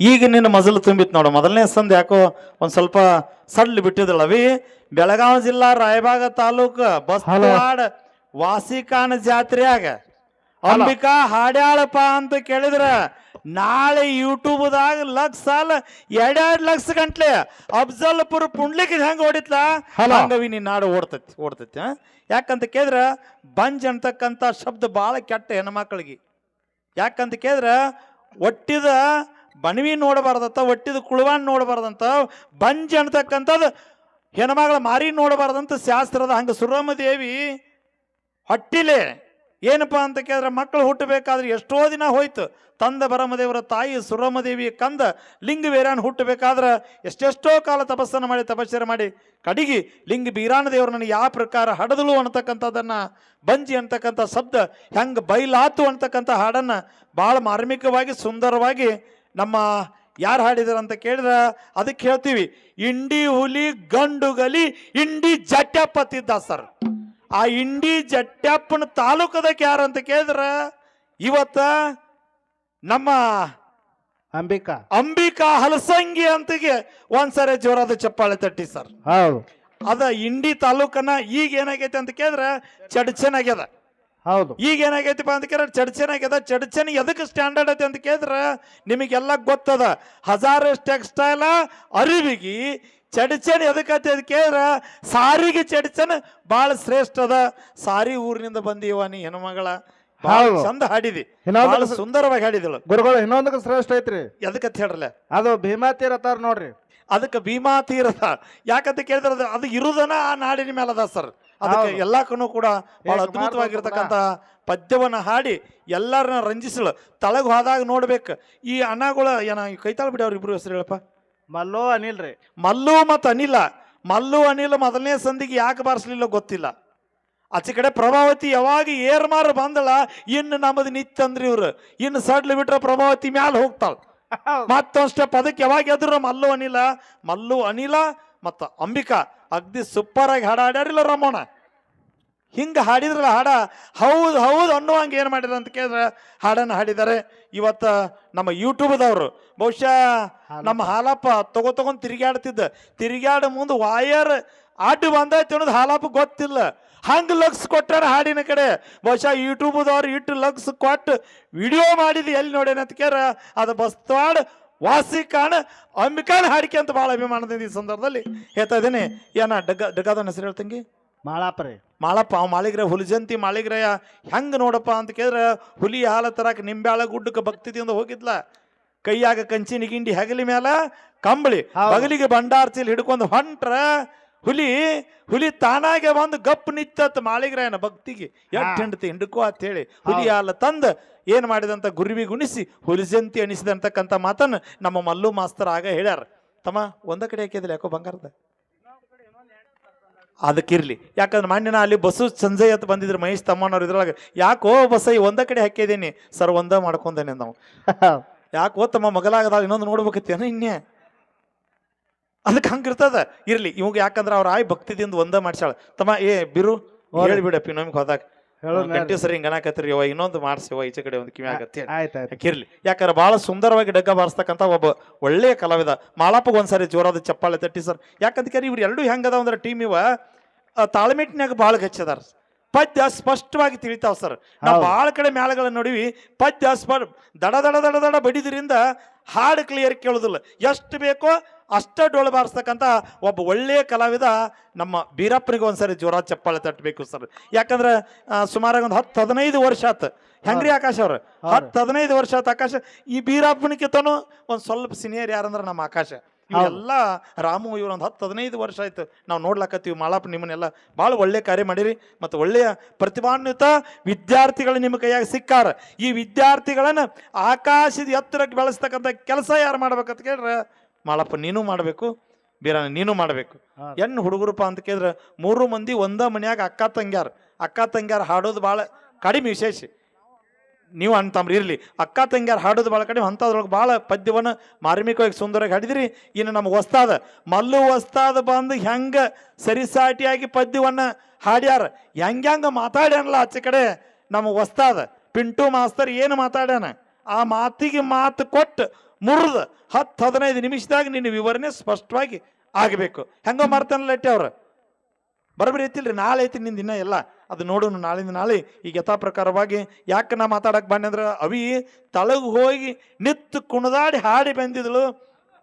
ಈಗ ನಿನ್ನ ಮಜಲು ತುಂಬಿತ್ತು ನೋಡು. ಮೊದಲನೇ ಸಂದ್ ಯಾಕೋ ಒಂದು ಸ್ವಲ್ಪ ಸಡ್ಲು ಬಿಟ್ಟಿದಳವಿ ಬೆಳಗಾವಿ ಜಿಲ್ಲಾ ರಾಯಬಾಗ ತಾಲೂಕು ಬಸ್ತವಾಡ ವಾಸಿಕಾನ ಜಾತ್ರೆಯಾಗ ಅಂಬಿಕಾ ಹಾಡ್ಯಾಳಪ್ಪ ಅಂತ ಕೇಳಿದ್ರ ನಾಳೆ ಯೂಟ್ಯೂಬ್ದಾಗ ಲಕ್ಷ ಸಾಲ ಎರಡೆರಡು ಲಕ್ಷ ಗಂಟ್ಲೆ ಅಫ್ಜಲ್ಪುರ ಪುಂಡ್ಲಿಕ್ ಹೆಂಗೆ ಓಡಿತ್ಲಾ. ಹಂಗವಿ ನೀನ್ ನಾಡು ಓಡ್ತೈತಿ ಓಡ್ತೈತಿ? ಯಾಕಂತ ಕೇಳಿದ್ರ ಬಂಜ್ ಅಂತಕ್ಕಂಥ ಶಬ್ದ ಭಾಳ ಕೆಟ್ಟ ಹೆಣ್ಮಕ್ಳಿಗೆ. ಯಾಕಂತ ಕೇಳಿದ್ರ ಒಟ್ಟಿದ ಬಣವಿ ನೋಡಬಾರ್ದಂತ ಒಟ್ಟಿದ ಕುಳುವಾನ್ ನೋಡಬಾರ್ದಂತ, ಬಂಜ್ ಅಂತಕ್ಕಂಥದ್ದು ಹೆಣ್ಮಗಳ ಮಾರಿ ನೋಡಬಾರ್ದಂತ ಶಾಸ್ತ್ರದ ಹಂಗ ಸುರಮದೇವಿ ಹೊಟ್ಟಿಲೆ ಏನಪ್ಪ ಅಂತ ಕೇಳಿದ್ರೆ ಮಕ್ಕಳು ಹುಟ್ಟಬೇಕಾದ್ರೆ ಎಷ್ಟೋ ದಿನ ಹೋಯ್ತು. ತಂದ ಬರಮದೇವರ ತಾಯಿ ಸುರಮದೇವಿ ಕಂದ ಲಿಂಗ ವೀರಾನ್ ಹುಟ್ಟಬೇಕಾದ್ರೆ ಎಷ್ಟೆಷ್ಟೋ ಕಾಲ ತಪಸ್ಸನ್ನು ಮಾಡಿ ತಪಸ್ಸರ ಮಾಡಿ, ಕಡಿಗಿ ಲಿಂಗ ಬೀರಾನ ದೇವರು ನನಗೆ ಯಾವ ಪ್ರಕಾರ ಹಡದಲು ಅನ್ನತಕ್ಕಂಥದ್ದನ್ನ, ಬಂಜಿ ಅಂತಕ್ಕಂಥ ಶಬ್ದ ಹೆಂಗೆ ಬೈಲಾತು ಅಂತಕ್ಕಂಥ ಹಾಡನ್ನು ಭಾಳ ಮಾರ್ಮಿಕವಾಗಿ, ಸುಂದರವಾಗಿ ನಮ್ಮ ಯಾರು ಹಾಡಿದಾರಂತ ಕೇಳಿದ್ರೆ? ಅದಕ್ಕೆ ಹೇಳ್ತೀವಿ ಇಂಡಿ ಹುಲಿ ಗಂಡುಗಲಿ ಇಂಡಿ ಜಟ್ಯಪ್ಪತ್ತಿದ್ದ ಸರ್ ಆ ಇಂಡಿ ಜಟ್ಯಪ್ಪನ ತಾಲೂಕದಕ್ಕೆ ಯಾರು ಅಂತ ಕೇಳಿದ್ರ? ಇವತ್ತ ನಮ್ಮ ಅಂಬಿಕಾ. ಅಂಬಿಕಾ ಹಲಸಂಗಿ ಅಂತಿಗೆ ಒಂದ್ಸರಿ ಜೋರಾದ ಚಪ್ಪಾಳೆ ತಟ್ಟಿ ಸರ್. ಹೌದು. ಅದ ಇಂಡಿ ತಾಲೂಕನ ಈಗ ಏನಾಗೈತೆ ಅಂತ ಕೇಳಿದ್ರೆ ಚಡ್ಚನಾಗ್ಯದ ಹೌದು. ಈಗ ಏನಾಗೈತಿಪ್ಪ ಅಂತ ಕೇಳಿದ್ರೆ ಚಡ್ಚನಾಗ್ಯದ ಚಡ್ಚನ್ ಎದಕ್ಕೆ ಸ್ಟ್ಯಾಂಡರ್ಡ್ ಐತಿ ಅಂತ ಕೇಳಿದ್ರೆ ನಿಮಗೆಲ್ಲ ಗೊತ್ತದ. ಹಜಾರಸ್ ಟೆಕ್ಸ್ಟೈಲ ಅರಿವಿಗೆ ಚಡ್ಚನ್ ಎದಕ್ಕೈತಿ ಅಂತ ಕೇಳಿದ್ರೆ ಸಾರಿಗೆ ಚಡ್ಚನ್ ಭಾಳ ಶ್ರೇಷ್ಠ ಅದ. ಸಾರಿ ಊರಿನಿಂದ ಬಂದೀವ ನೀ ಹೆಣ್ಮಗಳ. ಭಾಳ ಹೌದು. ಚಂದ ಹಾಡಿದಿ. ಇನ್ನೊಂದು ಭಾಳ ಸುಂದರವಾಗಿ ಹಾಡಿದಳು ಗುರುಗಳು ಇನ್ನೊಂದಕ್ಕೆ ಶ್ರೇಷ್ಠ ಐತ್ರಿ. ಎದಕ್ಕಂತ ಹೇಳ್ರಲ್ಲ ಅದು ಭೀಮಾ ಅತ್ತಾರ ನೋಡ್ರಿ. ಅದಕ್ಕೆ ಭೀಮಾ ತೀರದ ಯಾಕಂತ ಕೇಳಿದ್ರೆ ಅದು- ಅದು ಇರುದನ ಆ ನಾಡಿನ ಮೇಲೆ ಅದ ಸರ್. ಅದಕ್ಕೆ. ಎಲ್ಲಕ್ಕೂ ಕೂಡ ಬಹಳ ಅದ್ಭುತವಾಗಿರ್ತಕ್ಕಂಥ ಪದ್ಯವನ್ನು ಹಾಡಿ ಎಲ್ಲರನ್ನ ರಂಜಿಸಲು ತಳಗು ಹೋದಾಗ ನೋಡ್ಬೇಕು. ಈ ಅಣ್ಣಗಳು ಏನ ಕೈತಾಳ್ ಬಿಡಿ ಇಬ್ರು ಹೆಸರು ಹೇಳಪ್ಪ. ಮಲ್ಲೋ ಅನಿಲ್ ರೀ. ಮಲ್ಲು ಮತ್ತು ಅನಿಲ. ಮಲ್ಲು ಅನಿಲ್ ಮೊದಲನೇ ಸಂದಿಗೆ ಯಾಕೆ ಬಾರಿಸ್ಲಿಲ್ಲ ಗೊತ್ತಿಲ್ಲ. ಆಚೆ ಕಡೆ ಪ್ರಭಾವತಿ ಯಾವಾಗ ಏರ್ಮಾರು ಬಂದಳ ಇನ್ನು ನಮ್ಮದು ನಿತ್ತಂದ್ರಿ ಇವರು. ಇವ್ರು ಇನ್ನು ಸಡ್ಲು ಬಿಟ್ರೆ ಪ್ರಭಾವತಿ ಮ್ಯಾಲ ಹೋಗ್ತಾಳ. ಮತ್ತಷ್ಟೇ ಪದಕ್ಕೆ ಅದಕ್ಕೆ ಯಾವಾಗ ಎದ್ರು ಮಲ್ಲು ಅನಿಲ? ಮಲ್ಲು ಅನಿಲ ಮತ್ತು ಅಂಬಿಕಾ. ಅಗ್ದಿ ಸೂಪರ್ ಆಗಿ ಹಾಡ ಹಾಡ್ಯಾರಿಲ್ಲ ರಮೋಣ ಹಿಂಗೆ ಹಾಡಿದ್ರಲ್ಲ ಹಾಡ? ಹೌದು ಹೌದು ಅನ್ನುವಂಗೆ ಏನು ಮಾಡಿದ್ರು ಅಂತ ಕೇಳಿದ್ರೆ ಹಾಡನ್ನು ಹಾಡಿದ್ದಾರೆ. ಇವತ್ತ ನಮ್ಮ ಯೂಟ್ಯೂಬ್ದವರು. ಬಹುಶಃ ನಮ್ಮ ಹಾಲಪ್ಪ ತಗೋ ತಗೊಂಡು ತಿರುಗಾಡ್ತಿದ್ದ ತಿರುಗಾಡ ಮುಂದೆ ವಾಯರ್ ಅಡ್ಡು ಬಂದೈತಿ ಅನ್ನೋದು ಹಾಲಪ್ಪ ಗೊತ್ತಿಲ್ಲ. ಹಂಗೆ ಲಕ್ಸ್ ಕೊಟ್ಟಾರ ಹಾಡಿನ ಕಡೆ. ಬಹುಶಃ ಯೂಟ್ಯೂಬ್ದವ್ರು ಇಟ್ಟು ಲಕ್ಸ್ ಕೊಟ್ಟು ವಿಡಿಯೋ ಮಾಡಿದ್ದು ಎಲ್ಲಿ ನೋಡೇನ ಅಂತ ಕೇರ ಅದು ಬಸ್ತಾಡ್ ವಾಸಿಕಾಣ ಅಂಬಿಕಾನ ಹಾಡಿಕೆ ಅಂತ ಭಾಳ ಅಭಿಮಾನದಿಂದ ಈ ಸಂದರ್ಭದಲ್ಲಿ ಹೇಳ್ತಾ ಇದ್ದೀನಿ. ಏನ ಡಗ್ಗ ಡಗ್ಗದ ಹೆಸರು ಹೇಳ್ತಂಗಿ ಮಾಳಾಪರೆ. ಮಾಳಪ್ಪ ಅವ ಮಾಳಿಗ್ರ ಹುಲಿಜಂತಿ ಮಾಳಿಗ್ರಯ ಹೆಂಗೆ ನೋಡಪ್ಪ ಅಂತ ಕೇಳಿದ್ರೆ ಹುಲಿ ಹಾಲ ತರಕ ನಿಂಬ್ಯಾಳ ಗುಡ್ಡಕ್ಕೆ ಭಕ್ತಿದಿಂದ ಹೋಗಿದ್ಲ. ಕೈಯಾಗ ಕಂಚಿನ ಗಿಂಡಿ ಹಗಲಿ ಮ್ಯಾಲ ಕಂಬಳಿ ಹೌದು. ಬಗಲಿಗೆ ಹಿಡ್ಕೊಂಡು ಹೊಂಟ್ರ ಹುಲಿ ಹುಲಿ ತಾನಾಗೆ ಬಂದು ಗಪ್ ನಿತ್ತತ್ ಮಾಳಿಗ್ರಾಯನ ಭಕ್ತಿಗೆ. ಎಟ್ ಹೆಂಡತಿ ಹಿಂಡಕೋ ಅಂತ ಹೇಳಿ ಹುಲಿ ಹಾಲು ತಂದ ಏನ್ ಮಾಡಿದಂತ ಗುರುವಿ ಗುಣಿಸಿ ಹುಲಿಜಂತಿ ಅನಿಸಿದಂತಕ್ಕಂಥ ಮಾತನ್ನು ನಮ್ಮ ಮಲ್ಲು ಮಾಸ್ತರ್ ಆಗ ಹೇಳ್ಯಾರ. ತಮ್ಮ ಒಂದ ಕಡೆ ಹಾಕಿದಿಲ್ಲ ಯಾಕೋ ಬಂಗಾರದ? ಅದಕ್ಕಿರ್ಲಿ. ಯಾಕಂದ್ರೆ ಮಾನ್ಯನ ಅಲ್ಲಿ ಬಸ್ಸು ಸಂಜಯ್ ಅಂತ ಬಂದಿದ್ರು ಮಹೇಶ್ ತಮ್ಮನವ್ರು ಇದ್ರೊಳಗೆ. ಯಾಕೋ ಬಸ್ಸೈ ಈ ಒಂದ ಕಡೆ ಹಾಕಿದ್ದೀನಿ. ಸರ್ ಒಂದ ಮಾಡ್ಕೊಂಡೇನೆ ನಾವು. ಯಾಕೋ ತಮ್ಮ ಮಗಲಾಗದಾಗ ಇನ್ನೊಂದು ನೋಡ್ಬೇಕತ್ತೇನು ಇನ್ನೇ. ಅದಕ್ಕೆ ಹಂಗಿರ್ತದ ಇರ್ಲಿ ಇವಾಗ ಯಾಕಂದ್ರ ಅವ್ರ ಆಯ್ ಭಕ್ತಿದಿಂದ ಒಂದ ಮಾಡ್ಸಾಳ ತಮ್ಮ ಏ ಬಿರು ಹೇಳಿಬಿಡಪ್ಪ ನಮ್ಗೆ ಹೋದಾಗ. ಹೇಳು ಗಂಟೆ ಸರಿ ಹಿಂಗ ಅನ್ನಕತ್ರಿ ಯವ್ವ ಇನ್ನೊಂದು ಮಾಡ್ಸಿವ ಈಚೆ ಕಡೆ ಒಂದು ಕಿವಿ ಆಗತ್ತೆ ಕಿರ್ಲಿ ಯಾಕಂದ್ರೆ ಬಹಳ ಸುಂದರವಾಗಿ ಡಗ್ಗ ಬಾರಿಸ್ತಕ್ಕಂಥ ಒಬ್ಬ ಒಳ್ಳೆಯ ಕಲಾವಿದ. ಮಾಳಪ್ಪಗೆ ಒಂದ್ಸರಿ ಜೋರಾದ ಚಪ್ಪಾಳೆ ತಟ್ಟಿ ಸರ್ ಯಾಕಂತ ಕರಿ ಇವ್ರು ಎರಡು ಹೆಂಗದ ಅಂದ್ರೆ ಟೀಮ್ ಇವ? ಆ, ತಾಳ್ಮೆಟ್ನ್ಯಾಗ ಭಾಳ ಗಚ್ಚದಾರ. ಪದ್ಯ ಸ್ಪಷ್ಟವಾಗಿ ತಿಳಿತಾವ ಸರ್. ನಾವು ಬಹಳ ಭಾಳ ಕಡೆ ಮ್ಯಾಲಗಳನ್ನ ನೋಡಿವಿ. ಪದ್ಯ ಸ್ಪ ದಡ ದಡ ದಡ ದಡ ಬಡಿದ್ರಿಂದ ಹಾಡು ಕ್ಲಿಯರ್ ಕೇಳೋದಿಲ್ಲ. ಎಷ್ಟು ಬೇಕೋ ಅಷ್ಟ ಡೋಳು ಬಾರಿಸ್ತಕ್ಕಂಥ ಒಬ್ಬ ಒಳ್ಳೆಯ ಕಲಾವಿದ ನಮ್ಮ ಬೀರಪ್ಪನಿಗೆ ಒಂದ್ಸರಿ ಜೋರ ಚಪ್ಪಾಳೆ ತಟ್ಟಬೇಕು ಸರ್. ಯಾಕಂದ್ರೆ ಸುಮಾರಾಗಿ ಒಂದು ಹತ್ತು ಹದಿನೈದು ವರ್ಷ ಆತು. ಹೆಂಗ್ರಿ ಆಕಾಶ ಅವ್ರ? ಹತ್ತು ಹದಿನೈದು ವರ್ಷ ಆತ ಆಕಾಶ. ಈ ಬೀರಪ್ಪನಿಕಿತನು ಒಂದು ಸ್ವಲ್ಪ ಸೀನಿಯರ್ ಯಾರಂದ್ರೆ ನಮ್ಮ ಆಕಾಶ. ಇವೆಲ್ಲ ರಾಮು ಇವ್ರು ಒಂದು ಹತ್ತು ಹದಿನೈದು ವರ್ಷ ಆಯ್ತು. ನಾವು ನೋಡ್ಲಾಕತ್ತೀವಿ ಮಾಳಪ್ಪ ನಿಮ್ಮನ್ನೆಲ್ಲ ಭಾಳ ಒಳ್ಳೆ ಕಾರ್ಯ ಮಾಡಿರಿ ಮತ್ತು ಒಳ್ಳೆಯ ಪ್ರತಿಭಾನ್ವಿತ ವಿದ್ಯಾರ್ಥಿಗಳು ನಿಮ್ಮ ಕೈಯಾಗ ಸಿಕ್ಕಾರ. ಈ ವಿದ್ಯಾರ್ಥಿಗಳನ್ನು ಆಕಾಶದ ಎತ್ತರಕ್ಕೆ ಬೆಳೆಸ್ತಕ್ಕಂಥ ಕೆಲಸ ಯಾರು ಮಾಡ್ಬೇಕಂತ ಕೇಳಿದ್ರೆ ಮಾಳಪ್ಪ ನೀನು ಮಾಡಬೇಕು ಬೀರಣ್ಣ ನೀನು ಮಾಡಬೇಕು. ಎನ್ ಹೆಣ್ಣು ಹುಡುಗರಪ್ಪ ಅಂತ ಕೇಳಿದ್ರೆ ಮೂರು ಮಂದಿ ಒಂದ ಮನ್ಯಾಗ ಅಕ್ಕ ತಂಗ್ಯಾರ. ಅಕ್ಕ ತಂಗ್ಯಾರ ಹಾಡೋದು ಭಾಳ ಕಡಿಮೆ ವಿಶೇಷ. ನೀವು ಅಂತಂಬ್ರಿ ಇರಲಿ. ಅಕ್ಕ ತಂಗ್ಯಾರ ಹಾಡೋದು ಭಾಳ ಕಡಿಮೆ ಅಂಥದ್ರೊಳಗೆ ಭಾಳ ಪದ್ಯವನ್ನು ಮಾರ್ಮಿಕವಾಗಿ ಸುಂದರವಾಗಿ ಹಾಡಿದ್ರಿ. ಇನ್ನು ನಮ್ಗೆ ಹೊಸ್ತಾದ ಮಲ್ಲು ಹೊಸ್ತಾದ ಬಂದು ಹೆಂಗೆ ಸರಿಸಾಟಿಯಾಗಿ ಪದ್ಯವನ್ನು ಹಾಡ್ಯಾರ. ಹೆಂಗೆ ಹೆಂಗೆ ಮಾತಾಡ್ಯಾನಲ್ಲ ಆಚೆ ಕಡೆ. ನಮಗೆ ಹೊಸ್ತಾದ. ಪಿಂಟು ಮಾಸ್ತರ್ ಏನು ಮಾತಾಡ್ಯಾನ? ಆ ಮಾತಿಗೆ ಮಾತು ಕೊಟ್ಟು ಮುರಿದ ಹತ್ತು ಹದಿನೈದು ನಿಮಿಷದಾಗ ನಿನ್ನ ವಿವರಣೆ ಸ್ಪಷ್ಟವಾಗಿ ಆಗಬೇಕು. ಹೆಂಗೋ ಮಾಡ್ತಾನೆ ಲಟ್ಟೆ ಅವ್ರು? ಬರಬರಿ ಐತಿಲ್ರಿ ನಾಳೆ ಐತಿ ನಿಂದ ದಿನ ಎಲ್ಲ. ಅದು ನೋಡೋಣ ನಾಳಿಂದ ನಾಳೆ ಈಗ ಯಥಾ ಪ್ರಕಾರವಾಗಿ ಯಾಕೆ ನಾ ಮಾತಾಡಕ್ಕೆ ಬಂದೆ ಅಂದ್ರೆ ಅವಿ ತಳಗ್ ಹೋಗಿ ನಿತ್ತು ಕುಣದಾಡಿ ಹಾಡಿ ಬಂದಿದ್ಳು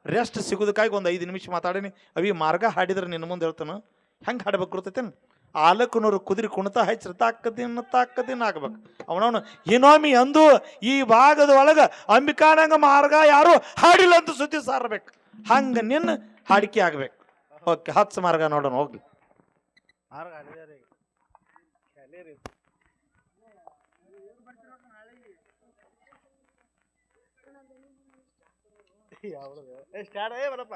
ರೆಸ್ಟ್ ಸಿಗೋದಕ್ಕಾಗಿ ಒಂದು ಐದು ನಿಮಿಷ ಮಾತಾಡೀನಿ. ಅವಿ ಮಾರ್ಗ ಹಾಡಿದ್ರೆ ನಿನ್ನ ಮುಂದೆ ಹೇಳ್ತಾನು. ಹೆಂಗೆ ಹಾಡ್ಬೇಕು ಗೊತ್ತೈತೇನು ಆಲಕ್ಕನೂರು ಕುದುರೆ ಕುಣಿತ ಹಚ್ಚಿ ತಾಕದಿನ ತಾಕದಿನ ಆಗ್ಬೇಕು. ಅವನವನು ಇನ್ನೊಮ್ಮೆ ಅಂದು ಈ ಭಾಗದ ಒಳಗೆ ಅಂಬಿಕಾನಂಗ ಮಾರ್ಗ ಯಾರು ಹಾಡಿಲ್ಲ ಅಂತ ಸುದ್ದಿ ಸಾರಬೇಕು. ಹಂಗೆ ನಿನ್ನ ಹಾಡಿಕೆ ಆಗ್ಬೇಕು. ಓಕೆ ಹತ್ಸ ಮಾರ್ಗ ನೋಡೋಣ, ಹೋಗ್ಲಿ. ಸ್ಟಾರ್ಟ್ ಬರಪ್ಪ.